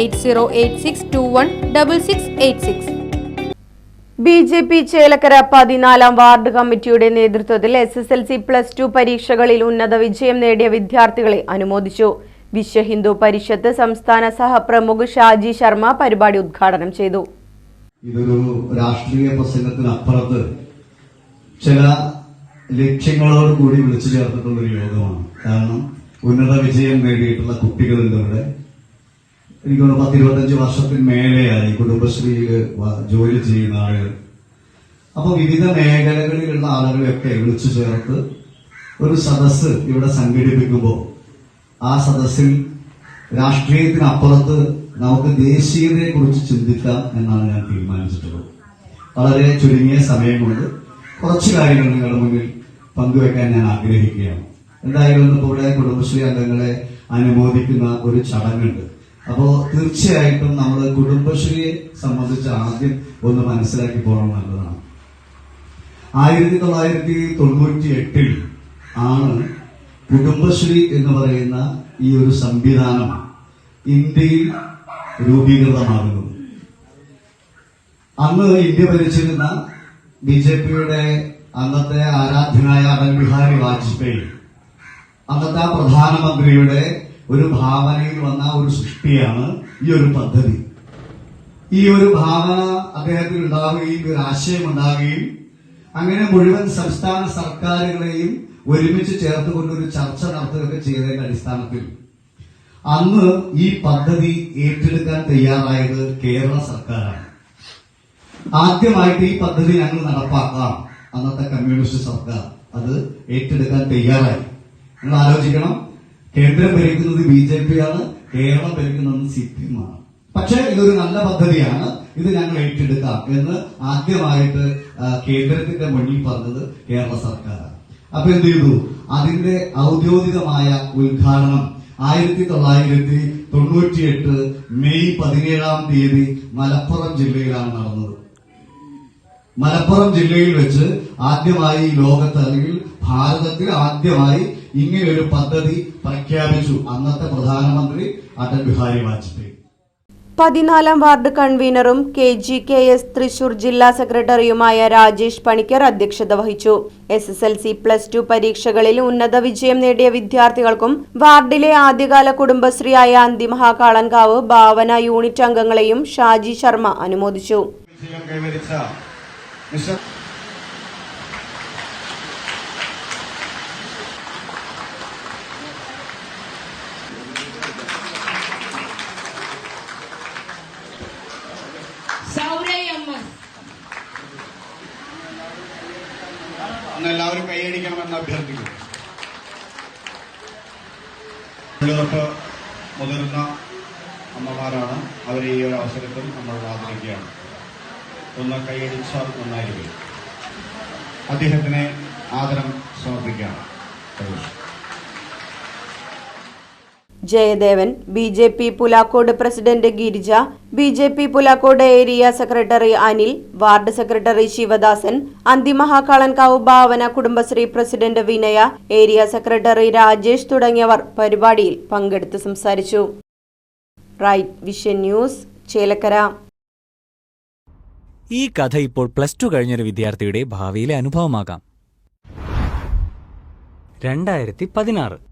Eight zero eight six two one double six eight six. B J P Chelakkara പതിനാലാം ward കമ്മിറ്റിയുടെ നേതൃത്വത്തിൽ S S L C plus two പരീക്ഷകളിൽ ഉന്നത വിജയം നേടിയ വിദ്യാർത്ഥികളെ അനുമോദിച്ചു. വിശ്വ ഹിന്ദു പരിഷത്ത് സംസ്ഥാന സഹപ്രമുഖ് ഷാജി ശർമ്മ പരിപാടി ഉദ്ഘാടനം ചെയ്തു. ഇതൊരു രാഷ്ട്രീയ പ്രസംഗത്തിനപ്പുറത്ത് ചില ലക്ഷ്യങ്ങളോട് കൂടി വിളിച്ചു ചേർത്തിട്ടുള്ള ഒരു യോഗമാണ്. കാരണം ഉന്നത വിജയം നേടിയിട്ടുള്ള കുട്ടികളുണ്ട് ഇവിടെ എനിക്കൊന്ന് പത്തിരുപത്തഞ്ച് വർഷത്തിന് മേലെയായി കുടുംബശ്രീയിൽ ജോലി ചെയ്യുന്ന ആളുകൾ അപ്പൊ വിവിധ മേഖലകളിലുള്ള ആളുകളെയൊക്കെ വിളിച്ചു ചേർത്ത് ഒരു സദസ്സ് ഇവിടെ സംഘടിപ്പിക്കുമ്പോൾ ആ സദസ്സിൽ രാഷ്ട്രീയത്തിനപ്പുറത്ത് നമുക്ക് ദേശീയതയെ കുറിച്ച് ചിന്തിക്കാം എന്നാണ് ഞാൻ തീരുമാനിച്ചിട്ടുള്ളത്. വളരെ ചുരുങ്ങിയ സമയം കൊണ്ട് കുറച്ച് കാര്യങ്ങൾ നിങ്ങളുടെ മുന്നിൽ പങ്കുവെക്കാൻ ഞാൻ ആഗ്രഹിക്കുകയാണ്. എന്തായാലും ഇപ്പോൾ ഇവിടെ കുടുംബശ്രീ അംഗങ്ങളെ അനുമോദിക്കുന്ന ഒരു ചടങ്ങുണ്ട്. അപ്പോ തീർച്ചയായിട്ടും നമ്മൾ കുടുംബശ്രീയെ സംബന്ധിച്ച് ആദ്യം ഒന്ന് മനസ്സിലാക്കി പോകണം നല്ലതാണ്. ആയിരത്തി തൊള്ളായിരത്തി തൊണ്ണൂറ്റി എട്ടിൽ ആണ് കുടുംബശ്രീ എന്ന് പറയുന്ന ഈ ഒരു സംവിധാനം ഇന്ത്യയിൽ രൂപീകൃതമാകുന്നത്. അന്ന് ഇന്ത്യ ഭരിച്ചിരുന്ന ബി ജെ പിയുടെ അന്നത്തെ ആരാധ്യനായ അടൽ ബിഹാരി വാജ്പേയി അന്നത്തെ പ്രധാനമന്ത്രിയുടെ ഒരു ഭാവനയിൽ വന്ന ഒരു സൃഷ്ടിയാണ് ഈ ഒരു പദ്ധതി. ഈ ഒരു ഭാവന അദ്ദേഹത്തിൽ ഉണ്ടാവുകയും ഒരു ആശയം ഉണ്ടാവുകയും അങ്ങനെ മുഴുവൻ സംസ്ഥാന സർക്കാരുകളെയും ഒരുമിച്ച് ചേർത്തുകൊണ്ട് ഒരു ചർച്ച നടത്തുകയൊക്കെ ചെയ്തതിന്റെ അടിസ്ഥാനത്തിൽ അന്ന് ഈ പദ്ധതി ഏറ്റെടുക്കാൻ തയ്യാറായത് കേരള സർക്കാരാണ്. ആദ്യമായിട്ട് ഈ പദ്ധതി ഞങ്ങൾ നടപ്പാക്കാം. അന്നത്തെ കമ്മ്യൂണിസ്റ്റ് സർക്കാർ അത് ഏറ്റെടുക്കാൻ തയ്യാറായി. നിങ്ങൾ ആലോചിക്കണം കേന്ദ്രം ഭരിക്കുന്നത് ബി ജെ പി ആണ് കേരളം ഭരിക്കുന്നത് സി പി എം ആണ് പക്ഷേ ഇതൊരു നല്ല പദ്ധതിയാണ്. ഇത് ഞങ്ങൾ ഏറ്റെടുക്കാം എന്ന് ആദ്യമായിട്ട് കേന്ദ്രത്തിന്റെ മുന്നിൽ പറഞ്ഞത് കേരള സർക്കാരാണ്. അപ്പൊ എന്ത് ചെയ്തു? അതിന്റെ ഔദ്യോഗികമായ ഉദ്ഘാടനം ആയിരത്തി തൊള്ളായിരത്തി തൊണ്ണൂറ്റിയെട്ട് മെയ് പതിനേഴാം തീയതി മലപ്പുറം ജില്ലയിലാണ് നടന്നത്. മലപ്പുറം ജില്ലയിൽ വെച്ച് ആദ്യമായി ലോകത്ത് അല്ലെങ്കിൽ ഭാരതത്തിൽ ആദ്യമായി ഇങ്ങനെ ഒരു പദ്ധതി പ്രഖ്യാപിച്ചു അന്നത്തെ പ്രധാനമന്ത്രി അടൽ ബിഹാരി വാജ്പേയി. പതിനാലാം ward കൺവീനറും K G K S Thrissur ജില്ലാ സെക്രട്ടറിയുമായ രാജേഷ് പണിക്കർ അധ്യക്ഷത വഹിച്ചു. S S L C plus two പരീക്ഷകളിൽ ഉന്നത വിജയം നേടിയ വിദ്യാർത്ഥികൾക്കും വാർഡിലെ ആദ്യകാല കുടുംബശ്രീയായ അന്തിമഹാകാളൻകാവ് ഭാവന യൂണിറ്റ് അംഗങ്ങളെയും ഷാജി ശർമ്മ അനുമോദിച്ചു വിജയം കൈവരിച്ച മിസ്റ്റർ സൗരയമ്മ അന്ന് എല്ലാവരും കൈയടിക്കണമെന്ന് അഭ്യർത്ഥിക്കുന്നു. തൊട്ട് മുതിർന്ന അമ്മമാരാണ്. അവരെ ഈ ഒരു അവസരത്തിൽ നമ്മൾ ആദരിക്കുകയാണ്. ഒന്ന് കൈയടിച്ചാൽ നന്നായിരിക്കും. അദ്ദേഹത്തിന് ആദരം സമർപ്പിക്കുകയാണ്. Jayadevan B J P Pulakode president Girija B J P Pulakode area secretary Anil ward secretary Sivadasan Anthimahakalankavu Bhavana Kudumbashree president Vinaya area secretary Rajesh തുടങ്ങിയവർ പരിപാടിയിൽ പങ്കെടുത്ത് സംസാരിച്ചു. Right vision news Chelakkara. ഈ കഥ ഇപ്പോൾ പ്ലസ് ടു കഴിഞ്ഞൊരു വിദ്യാർത്ഥിയുടെ ഭാവിയിലെ അനുഭവമാകാം. രണ്ടായിരത്തി പതിനാറ്.